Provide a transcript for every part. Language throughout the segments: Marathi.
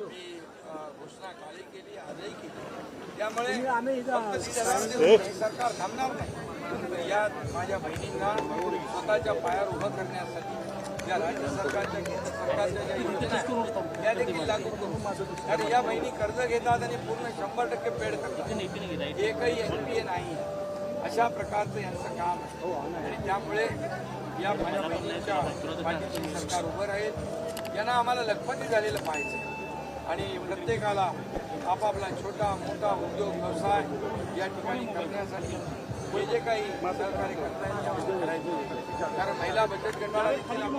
ही घोषणा कालही केली आजही केली. त्यामुळे हे सरकार थांबणार नाही. या माझ्या बहिणींना स्वतःच्या पायावर उभं करण्यासाठी या राज्य सरकारच्या केंद्र सरकारच्या ज्या योजना त्या देखील लागू करू. कारण या बहिणी कर्ज घेतात आणि पूर्ण शंभर टक्के पेड करतात. एकही एन पी ए नाही. अशा प्रकारचं यांचं काम आहे. आणि त्यामुळे या माझ्या बहिणींच्या पाठीशी सरकार उभं राहील. यांना आम्हाला लखपती झालेलं पाहिजे आणि प्रत्येकाला आपापला छोटा मोठा उद्योग व्यवसाय या ठिकाणी करण्यासाठी हे जे काही सहकार्य करता येईल करायचं कारण महिला बचत गटाला देखील आपण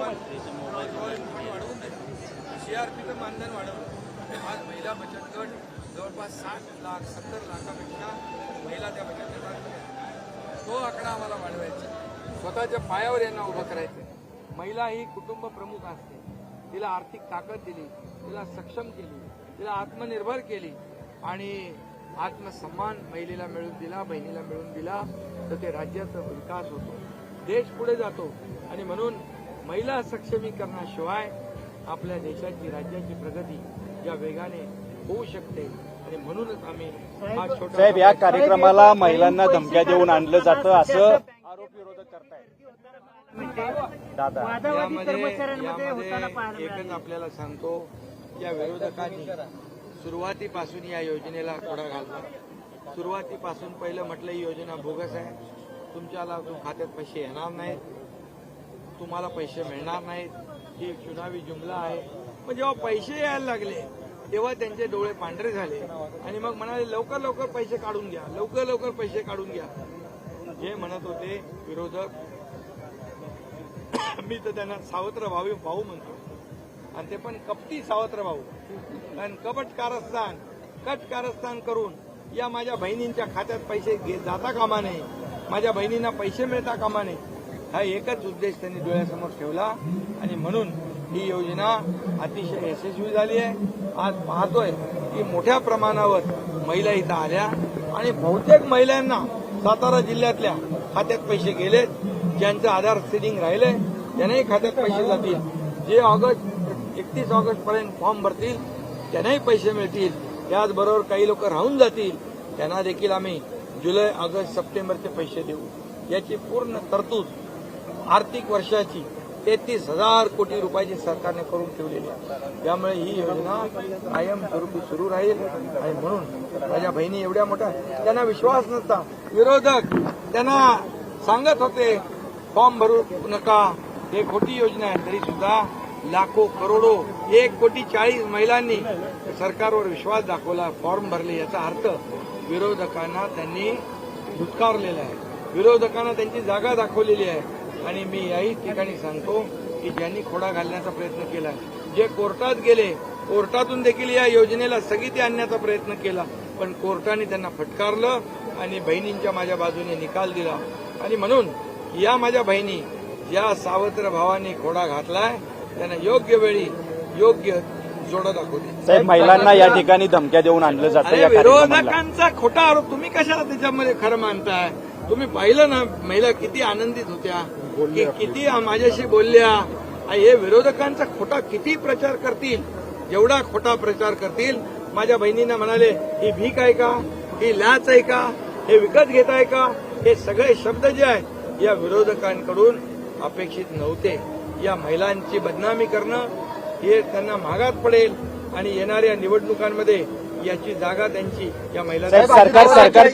वाढवून आर पीचं मानधन वाढवलं. आज महिला बचत गट जवळपास साठ लाख सत्तर लाखापेक्षा महिला त्या बचत गटात तो आकडा आम्हाला वाढवायचा स्वतःच्या पायावर यांना उभं करायचं महिला ही कुटुंब प्रमुख असते. तिला आर्थिक ताकद दिली तिला सक्षम केली तिला आत्मनिर्भर केली आणि आत्मसन्मान महिलेला मिळवून दिला बहिणीला मिळवून दिला तर ते राज्याचा विकास होतो. देश पुढे जातो आणि म्हणून महिला सक्षमीकरणाशिवाय आपल्या देशाची राज्याची प्रगती या वेगाने होऊ शकते आणि म्हणूनच आम्ही हा छोटा साहेब या कार्यक्रमाला महिलांना धमक्या देऊन आणलं जातं असं आरोप विरोधक करतायत दादा. यामध्ये यामध्ये एकच आपल्याला सांगतो या विरोधकांनी सुरुवातीपासून या योजनेला खोडा घालला सुरुवातीपासून पहिलं म्हटलं ही योजना बोगस आहे. तुमच्याला तुम खात्यात पैसे येणार नाहीत. तुम्हाला पैसे मिळणार नाहीत. ही चुनावी जुमला आहे. पण जेव्हा पैसे यायला लागले. तेव्हा त्यांचे डोळे पांढरे झाले. आणि मग म्हणाले लवकर लवकर पैसे काढून घ्या. लवकर लवकर पैसे काढून घ्या. जे म्हणत होते विरोधक मी तर त्यांना सावत्र भावी भाऊ म्हणतो. आणि ते पण कपटी सावत्र भाऊ कारण कपट कारस्थान कट कारस्थान करून या माझ्या बहिणींच्या खात्यात पैसे घेत जाता कामा नये. माझ्या बहिणींना पैसे मिळता कामा नये. हा एकच उद्देश त्यांनी डोळ्यासमोर ठेवला. आणि म्हणून ही योजना अतिशय यशस्वी झाली आहे. आज पाहतोय की मोठ्या प्रमाणावर महिला इथं आल्या. आणि बहुतेक महिलांना सातारा जिल्ह्यातल्या खात्यात पैसे गेलेत ज्यांचं आधार सिडिंग राहिले त्यांनाही खात्यात पैसे जातील. जे ऑगस्ट एकतीस ऑगस्ट पर्यंत फॉर्म भरतील त्यांनाही पैसे मिळतील. त्याचबरोबर काही लोक राहून जातील. त्यांना देखील आम्ही जुलै ऑगस्ट सप्टेंबरचे पैसे देऊ. याची पूर्ण तरतूद आर्थिक वर्षाची तेहतीस हजार कोटी रुपयाची सरकारने करून ठेवलेली आहे. त्यामुळे ही योजना कायमस्वरूपी सुरू राहील. आणि म्हणून माझ्या बहिणी एवढ्या मोठ्या त्यांना विश्वास नसता. विरोधक त्यांना सांगत होते फॉर्म भरू नका. हे खोटी योजना आहे. तरी सुद्धा लाखो करोडो एक कोटी चाळीस महिलांनी सरकारवर विश्वास दाखवला फॉर्म भरले याचा अर्थ विरोधकांना त्यांनी धुतकारलेला आहे. विरोधकांना त्यांची जागा दाखवलेली आहे. आणि मी याही ठिकाणी सांगतो की ज्यांनी खोडा घालण्याचा प्रयत्न केला जे कोर्टात गेले कोर्टातून देखील या योजनेला स्थगिती आणण्याचा प्रयत्न केला पण कोर्टाने त्यांना फटकारलं आणि बहिणींच्या माझ्या बाजूने निकाल दिला. आणि म्हणून या माझ्या बहिणी या सावत्र भावाने खोडा घातलाय त्यांना योग्य वेळी योग्य जोडं दाखवली महिलांना या ठिकाणी धमक्या देऊन आणलं जातं विरोधकांचा खोटा आरोप तुम्ही कशाला त्याच्यामध्ये खरं मानताय? तुम्ही पाहिलं ना महिला किती आनंदित होत्या. की किती माझ्याशी बोलल्या? आणि हे विरोधकांचा खोटा किती प्रचार करतील? जेवढा खोटा प्रचार करतील माझ्या बहिणींना म्हणाले ही भीक आहे का? ही लाच आहे का? हे विकत घेत आहे का? हे सगळे शब्द जे आहेत या विरोधकांकडून अपेक्षित नव्हते. या महिलांची बदनामी करणं हे त्यांना महागात पडेल आणि येणाऱ्या निवडणुकांमध्ये याची जागा त्यांची या महिला साहेब सरकार सरकार